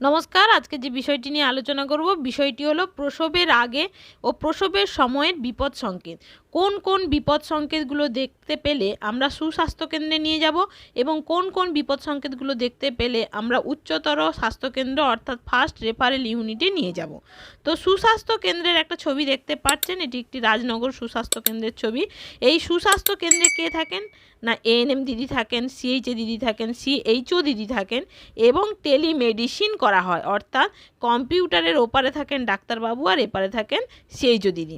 নমস্কার, আজকে যে বিষয়টি নিয়ে আলোচনা করব, বিষয়টি হলো প্রসবের আগে ও প্রসবের সময়ের বিপদ সংকেত। কোন কোন বিপদ সংকেতগুলো দেখতে পেলে আমরা সুস্বাস্থ্য কেন্দ্রে নিয়ে যাব এবং কোন কোন বিপদ সংকেতগুলো দেখতে পেলে আমরা উচ্চতর স্বাস্থ্যকেন্দ্র অর্থাৎ ফার্স্ট রেফারেল ইউনিটে নিয়ে যাব। তো সুস্বাস্থ্য কেন্দ্রের একটা ছবি দেখতে পাচ্ছেন, এটি একটি রাজনগর সুস্বাস্থ্য কেন্দ্রের ছবি। এই সুস্বাস্থ্য কেন্দ্রে কে থাকেন? না এএনএম দিদি থাকেন সিএইচএ দিদি থাকেন সিএইচও দিদি থাকেন এবং টেলিমেডিসিন করা হয়। অর্থাৎ কম্পিউটারের ওপারে থাকেন ডাক্তারবাবু আর এপারে থাকেন সিএইচও দিদি।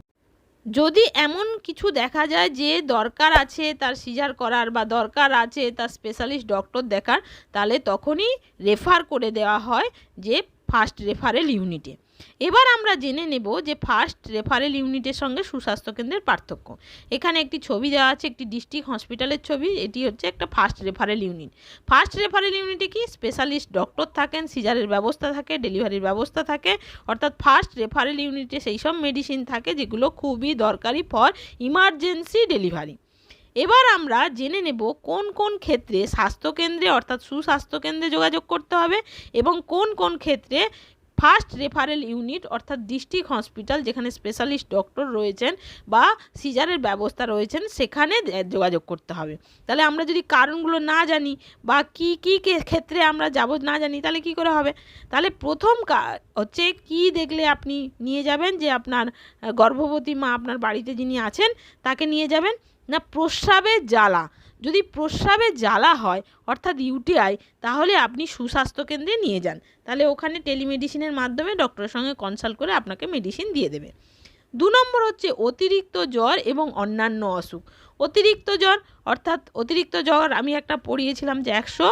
যদি এমন কিছু দেখা যায় যে দরকার আছে তার সিজার করার বা দরকার আছে তার স্পেশালিস্ট ডক্টর দেখার, তাহলে তখনই রেফার করে দেওয়া হয় যে ফার্স্ট রেফারেল ইউনিটে এবার আমরা জেনে নেব যে ফার্স্ট রেফারেল ইউনিটের সঙ্গে সুস্বাস্থ্য কেন্দ্রের পার্থক্য। এখানে একটি ছবি দেওয়া আছে, একটি ডিস্ট্রিক্ট হসপিটালের ছবি, এটি হচ্ছে একটা first referral unit first referral ইউনিটে কি? স্পেশালিস্ট ডক্টর থাকেন সিজারের ব্যবস্থা থাকে ডেলিভারির ব্যবস্থা থাকে। অর্থাৎ ফার্স্ট রেফারেল ইউনিটে সেই সব মেডিসিন থাকে যেগুলো খুবই দরকারি ফর ইমার্জেন্সি ডেলিভারি এবার আমরা জেনে নেব কোন কোন ক্ষেত্রে স্বাস্থ্যকেন্দ্রে অর্থাৎ সুস্বাস্থ্যকেন্দ্রে যোগাযোগ করতে হবে এবং কোন কোন ক্ষেত্রে ফার্স্ট রেফারেল ইউনিট, অর্থাৎ ডিস্ট্রিক্ট হসপিটাল, যেখানে স্পেশালিস্ট ডক্টর রয়েছেন বা সিজারের ব্যবস্থা রয়েছেন, সেখানে যোগাযোগ করতে হবে। তাহলে আমরা যদি কারণগুলো না জানি বা কি কি ক্ষেত্রে আমরা যাব না জানি, তাহলে কি করে হবে? তাহলে প্রথম হচ্ছে কি দেখলে আপনি নিয়ে যাবেন যে আপনার গর্ভবতী মা আপনার বাড়িতে যিনি আছেন, তাকে নিয়ে যাবেন? না প্রস্রাবের জ্বালা। যদি প্রস্রাবে জ্বালা হয়, অর্থাৎ ইউটিআই, তাহলে আপনি সুস্বাস্থ্য কেন্দ্রে নিয়ে যান। তাহলে ওখানে টেলিমেডিসিনের মাধ্যমে ডক্টরের সঙ্গে কনসাল্ট করে আপনাকে মেডিসিন দিয়ে দেবে। দু নম্বর হচ্ছে অতিরিক্ত জ্বর এবং অন্যান্য অসুখ। অতিরিক্ত জ্বর অর্থাৎ অতিরিক্ত জ্বর আমি একটা পড়িয়েছিলাম যে একশো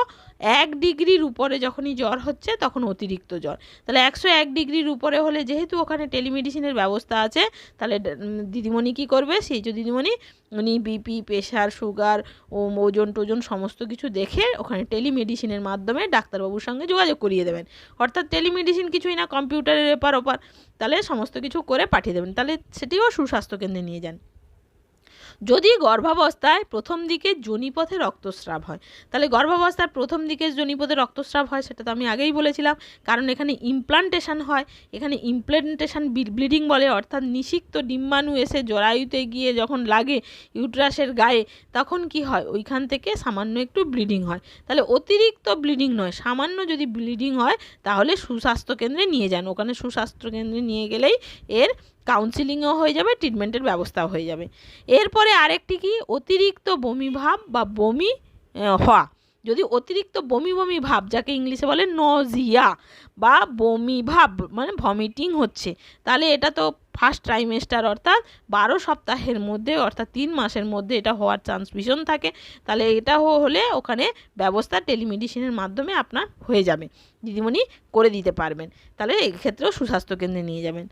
এক ডিগ্রির উপরে যখনই জ্বর হচ্ছে তখন অতিরিক্ত জ্বর। তাহলে একশো এক ডিগ্রির উপরে হলে যেহেতু ওখানে টেলিমেডিসিনের ব্যবস্থা আছে, তাহলে দিদিমণি কী করবে? সেই যে দিদিমণি, উনি বিপি প্রেশার সুগার ও ওজন টোজন সমস্ত কিছু দেখে ওখানে টেলিমেডিসিনের মাধ্যমে ডাক্তারবাবুর সঙ্গে যোগাযোগ করিয়ে দেবেন। অর্থাৎ টেলিমেডিসিন কিছুই না, কম্পিউটারের এপার ওপার, তাহলে সমস্ত কিছু করে পাঠিয়ে দেবেন। তাহলে সেটিও সুস্বাস্থ্য কেন্দ্রে নিয়ে যান। যদি গর্ভাবস্থায় প্রথম দিকে জনিপথে রক্তস্রাব হয়, তাহলে গর্ভাবস্থার প্রথম দিকে জনিপথে রক্তস্রাব হয়, সেটা তো আমি আগেই বলেছিলাম। কারণ এখানে ইমপ্লান্টেশন হয়, এখানে ইমপ্লান্টেশন ব্লিডিং বলে, অর্থাৎ নিষিক্ত ডিম্বাণু এসে জরায়ুতে গিয়ে যখন লাগে ইউট্রাসের গায়ে, তখন কি হয়? ওইখান থেকে সামান্য একটু ব্লিডিং হয়। তাহলে অতিরিক্ত ব্লিডিং নয়, সামান্য যদি ব্লিডিং হয়, তাহলে সুস্বাস্থ্য কেন্দ্রে নিয়ে যান। ওখানে সুস্বাস্থ্য কেন্দ্রে নিয়ে গেলেই এর কাউন্সিলিংও হয়ে যাবে ট্রিটমেন্টের ব্যবস্থাও হয়ে যাবে। এরপরে আরেকটি কি? অতিরিক্ত বমি ভাব বা বমি হওয়া। যদি অতিরিক্ত বমি বমি ভাব, যাকে ইংলিশে বলে নজিয়া বা বমি ভাব মানে ভমিটিং হচ্ছে, তাহলে এটা তো ফার্স্ট ট্রাইমেস্টার অর্থাৎ বারো সপ্তাহের মধ্যে, অর্থাৎ তিন মাসের মধ্যে এটা হওয়ার চান্স ভীষণ থাকে। তাহলে এটা হলে ওখানে ব্যবস্থা টেলিমেডিসিনের মাধ্যমে আপনার হয়ে যাবে। দিদিমণি করে দিতে পারবেন। তাহলে এক্ষেত্রেও সুস্বাস্থ্য কেন্দ্রে নিয়ে যাবেন।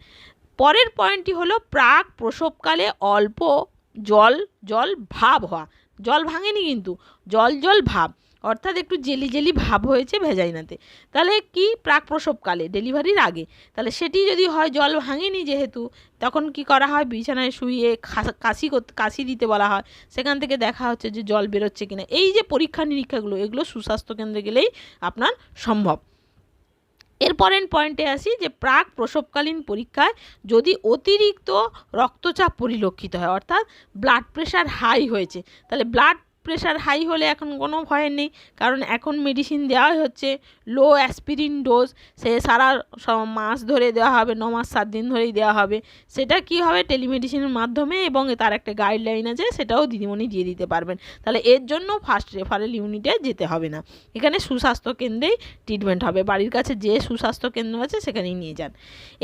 পরের পয়েন্টটি হলো প্রাক প্রসবকালে অল্প জল জল ভাব হওয়া। জল ভাঙেনি কিন্তু, জল জল ভাব। অর্থাৎ একটু জেলি জেলি ভাব হয়েছে ভেজাইনাতে। তাহলে কি প্রাক প্রসবকালে, ডেলিভারির আগে? তাহলে সেটি যদি হয় জল ভাঙেনি যেহেতু, তখন কি করা হয়? বিছানায় শুয়ে কাশি কাশি দিতে বলা হয়। সেখান থেকে দেখা হচ্ছে যে জল বেরোচ্ছে কিনা। এই যে পরীক্ষা নিরীক্ষাগুলো এগুলো সুস্বাস্থ্য কেন্দ্রে গেলেই আপনার সম্ভব। এরপরের পয়েন্টে আসি যে প্রাক প্রসবকালীন পরীক্ষায় যদি অতিরিক্ত রক্তচাপ পরিলক্ষিত হয়, অর্থাৎ ব্লাড প্রেশার হাই হয়েছে, তাহলে ব্লাড প্রেশার হাই হলে এখন কোনো ভয় নেই। কারণ এখন মেডিসিন দেওয়াই হচ্ছে লো অ্যাসপিরিন ডোজ সে সারা মাস ধরে দেওয়া হবে, ন মাস, সাত দিন ধরেই দেওয়া হবে। সেটা কি হবে? টেলিমেডিসিনের মাধ্যমে এবং তার একটা গাইডলাইন আছে, সেটাও দিদিমণি দিয়ে দিতে পারবেন। তাহলে এর জন্য ফার্স্ট রেফারেল ইউনিটে যেতে হবে না। এখানে সুস্বাস্থ্য কেন্দ্রেই ট্রিটমেন্ট হবে। বাড়ির কাছে যে সুস্বাস্থ্য কেন্দ্র আছে, সেখানেই নিয়ে যান।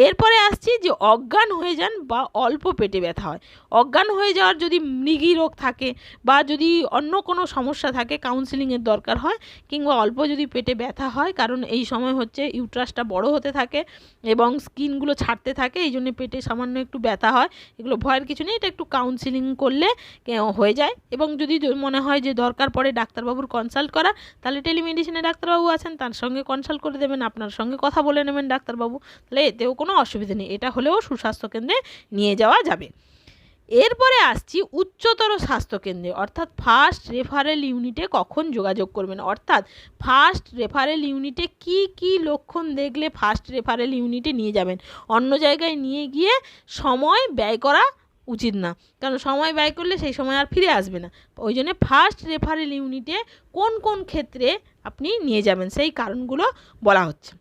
এরপরে আসছি যে অজ্ঞান হয়ে যান বা অল্প পেটে ব্যথা হয়। অজ্ঞান হয়ে যাওয়ার যদি মৃগী রোগ থাকে বা যদি অন্য অন্য কোনো সমস্যা থাকে কাউন্সিলিংয়ের দরকার হয় কিংবা অল্প যদি পেটে ব্যথা হয়, কারণ এই সময় হচ্ছে ইউট্রাসটা বড় হতে থাকে এবং স্কিনগুলো ছাড়তে থাকে, এই জন্য পেটে সামান্য একটু ব্যথা হয়, এগুলো ভয়ের কিছু নেই, এটা একটু কাউন্সিলিং করলে হয়ে যায় এবং যদি মনে হয় যে দরকার পড়ে ডাক্তারবাবুর কনসাল্ট করা, তাহলে টেলিমেডিসিনে ডাক্তারবাবু আছেন, তার সঙ্গে কনসাল্ট করে দেবেন, আপনার সঙ্গে কথা বলে নেবেন ডাক্তারবাবু, তাহলে এতেও কোনো অসুবিধা নেই, এটা হলেও সুস্বাস্থ্য কেন্দ্রে নিয়ে যাওয়া যাবে। এরপরে আসছি উচ্চতর স্বাস্থ্যকেন্দ্রে। অর্থাৎ ফার্স্ট রেফারেল ইউনিটে কখন যোগাযোগ করবেন? অর্থাৎ ফার্স্ট রেফারেল ইউনিটে কি কি লক্ষণ দেখলে ফার্স্ট রেফারেল ইউনিটে নিয়ে যাবেন? অন্য জায়গায় নিয়ে গিয়ে সময় ব্যয় করা উচিত না। কারণ সময় ব্যয় করলে সেই সময় আর ফিরে আসবে না। ওই জন্য ফার্স্ট রেফারেল ইউনিটে কোন কোন ক্ষেত্রে আপনি নিয়ে যাবেন? সেই কারণগুলো বলা হচ্ছে।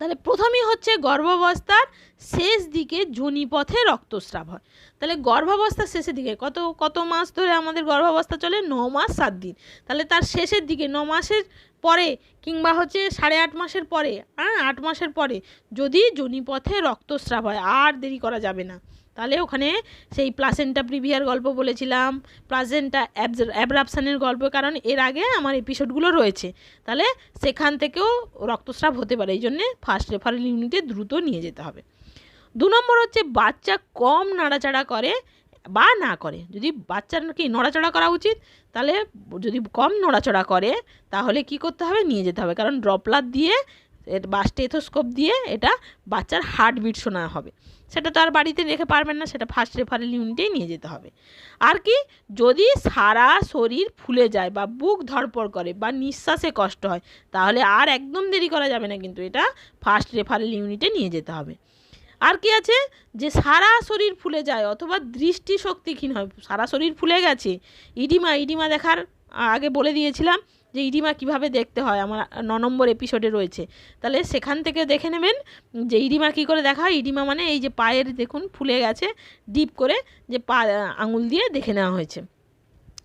তাহলে প্রথমেই হচ্ছে গর্ভাবস্থার শেষ দিকে যোনিপথে রক্তস্রাব হয়। তাহলে গর্ভাবস্থার শেষের দিকে কত কত মাস ধরে আমাদের গর্ভাবস্থা চলে? ন মাস, সাত দিন। তাহলে তার শেষের দিকে, ন মাসের পরে কিংবা হচ্ছে সাড়ে আট মাসের পরে হ্যাঁ আট মাসের পরে যদি যোনিপথে রক্তস্রাব হয়, আর দেরি করা যাবে না। তাহলে ওখানে সেই প্লাসেন্টা প্রিভিয়ার গল্প বলেছিলাম প্লাসেন্টা অ্যাবরাপশানের গল্প, কারণ এর আগে আমার এপিসোডগুলো রয়েছে। তাহলে সেখান থেকেও রক্তস্রাব হতে পারে, এই জন্যে ফার্স্ট রেফারেল ইউনিটে দ্রুত নিয়ে যেতে হবে। দু নম্বর হচ্ছে, বাচ্চা কম নাড়াচাড়া করে বা না করে। যদি বাচ্চার কি নড়াচড়া করা উচিত, তাহলে যদি কম নড়াচড়া করে, তাহলে কি করতে হবে? নিয়ে যেতে হবে। কারণ ড্রপলার দিয়ে এর বা স্টেথোস্কোপ দিয়ে এটা বাচ্চার হার্টবিট শোনা হবে। সেটা তো আর বাড়িতে রেখে পারবেন না, সেটা ফার্স্ট রেফারেল ইউনিটেই নিয়ে যেতে হবে। আর কি, যদি সারা শরীর ফুলে যায় বা বুক ধড়পড় করে বা নিঃশ্বাসে কষ্ট হয়, তাহলে আর একদম দেরি করা যাবে না কিন্তু এটা ফার্স্ট রেফারেল ইউনিটে নিয়ে যেতে হবে। আর কি আছে, যে সারা শরীর ফুলে যায় অথবা দৃষ্টিশক্তিহীন হয়, সারা শরীর ফুলে গেছে, ইডিমা ইডিমা দেখার আগে বলে দিয়েছিলাম যে ইডিমা কীভাবে দেখতে হয়, আমার ন নম্বর এপিসোডে রয়েছে। তাহলে সেখান থেকে দেখে নেবেন যে ইডিমা কী করে দেখা হয়। ইডিমা মানে এই যে পায়ের দেখুন, ফুলে গেছে, ডিপ করে যে পা আঙুল দিয়ে দেখে নেওয়া হয়েছে।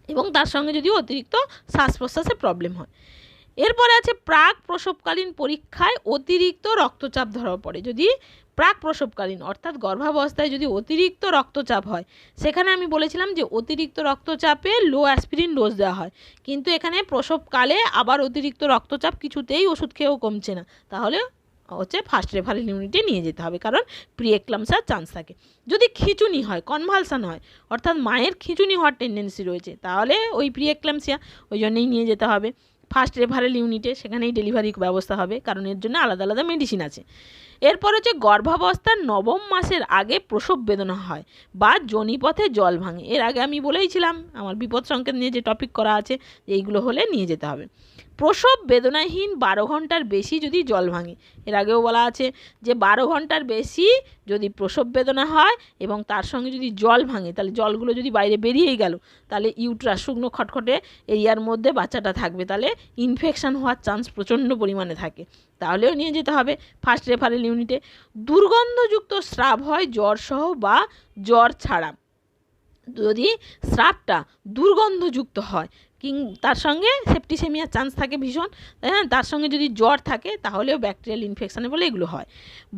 এবং তার সঙ্গে যদি অতিরিক্ত শ্বাস প্রশ্বাসে প্রবলেম হয়। এরপরে আছে প্রাক প্রসবকালীন পরীক্ষায় অতিরিক্ত রক্তচাপ ধরা পড়ে। যদি প্রাক প্রসবকালীন অর্থাৎ গর্ভাবস্থায় যদি অতিরিক্ত রক্তচাপ হয়, সেখানে আমি বলেছিলাম যে অতিরিক্ত রক্তচাপে লো অ্যাসপিরিন ডোজ দেওয়া হয়। কিন্তু এখানে প্রসবকালে আবার অতিরিক্ত রক্তচাপ কিছুতেই ওষুধ খেয়েও কমছে না। তাহলে হচ্ছে ফার্স্ট রেফারেল ইউনিটে নিয়ে যেতে হবে, কারণ প্রিএক্লামসার চান্স থাকে। যদি খিচুনি হয় কনভালসান হয়, অর্থাৎ মায়ের খিচুনি হওয়ার টেন্ডেন্সি রয়েছে, তাহলে ওই প্রিএক্লামসিয়া ওই জন্যেই নিয়ে যেতে হবে। ফার্স্ট রেফারেল ইউনিটে সেখানেই ডেলিভারি ব্যবস্থা হবে, কারণ এর জন্য আলাদা আলাদা মেডিসিন আছে। এরপর হচ্ছে গর্ভাবস্থার নবম মাসের আগে প্রসব বেদনা হয় বা জনিপথে জল ভাঙে। এর আগে আমি বলেইছিলাম, আমার বিপদ সংকেত নিয়ে যে টপিক করা আছে, যে এইগুলো হলে নিয়ে যেতে হবে। প্রসব বেদনাহীন বারো ঘণ্টার বেশি যদি জল ভাঙে। এর আগেও বলা আছে যে বারো ঘণ্টার বেশি যদি প্রসব বেদনা হয় এবং তার সঙ্গে যদি জল ভাঙে, তাহলে জলগুলো যদি বাইরে বেরিয়ে গেল, তাহলে ইউট্রাস শুকনো খটখটে এরিয়ার মধ্যে বাচ্চাটা থাকবে। তাহলে ইনফেকশান হওয়ার চান্স প্রচণ্ড পরিমাণে থাকে। তাহলেও নিয়ে যেতে হবে ফার্স্ট রেফারেল ইউনিটে দুর্গন্ধযুক্ত স্রাব হয় জ্বরসহ বা জ্বর ছাড়া। যদি স্রাবটা দুর্গন্ধযুক্ত হয় কিং, তার সঙ্গে সেপ্টিসেমিয়ার চান্স থাকে ভীষণ। হ্যাঁ তার সঙ্গে যদি জ্বর থাকে, তাহলেও ব্যাকটেরিয়াল ইনফেকশানে বলে এগুলো হয়।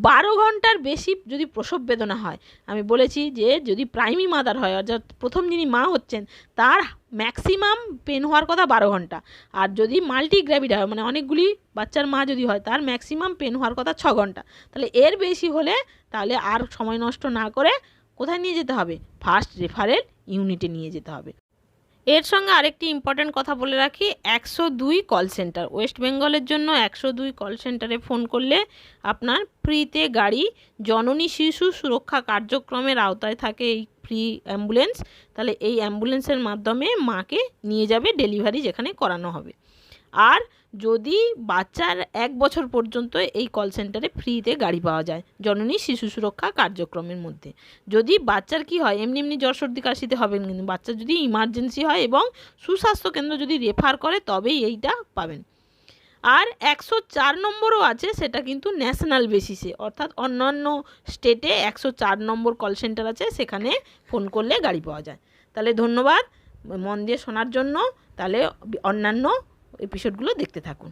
বারো ঘণ্টার বেশি যদি প্রসব বেদনা হয়, আমি বলেছি যে যদি প্রাইমি মাদার হয়, অর্থাৎ প্রথম যিনি মা হচ্ছেন, তার ম্যাক্সিমাম পেন হওয়ার কথা বারো ঘণ্টা। আর যদি মাল্টি গ্র্যাভিড হয় মানে অনেকগুলি বাচ্চার মা যদি হয়, তার ম্যাক্সিমাম পেন হওয়ার কথা ছ ঘণ্টা। তাহলে এর বেশি হলে, তাহলে আর সময় নষ্ট না করে কোথায় নিয়ে যেতে হবে? ফার্স্ট রেফারেল ইউনিটে নিয়ে যেতে হবে। এর সঙ্গে আরেকটি ইম্পর্ট্যান্ট কথা বলে রাখি, একশো দুই কল সেন্টার ওয়েস্ট বেঙ্গলের জন্য একশো দুই কল সেন্টারে ফোন করলে আপনার ফ্রিতে গাড়ি, জননী শিশু সুরক্ষা কার্যক্রমের আওতায় থাকে এই ফ্রি অ্যাম্বুলেন্স তাহলে এই অ্যাম্বুলেন্সের মাধ্যমে মাকে নিয়ে যাবে ডেলিভারি যেখানে করানো হবে। আর যদি বাচ্চার এক বছর পর্যন্ত এই কল সেন্টারে ফ্রিতে গাড়ি পাওয়া যায়, জননী শিশু সুরক্ষা কার্যক্রমের মধ্যে। যদি বাচ্চার কি হয়, এমনি এমনি জ্বর সর্দি কাশিতে হবে কিন্তু বাচ্চার যদি ইমার্জেন্সি হয় এবং সুস্বাস্থ্য কেন্দ্র যদি রেফার করে, তবেই এইটা পাবেন। আর একশো চার নম্বরও আছে, সেটা কিন্তু ন্যাশনাল বেসিসে অর্থাৎ অন্যান্য স্টেটে একশো চার নম্বর কল সেন্টার আছে, সেখানে ফোন করলে গাড়ি পাওয়া যায়। তাহলে ধন্যবাদ, মন দিয়ে শোনার জন্য। তাহলে অন্যান্য এপিসোডগুলো দেখতে থাকুন।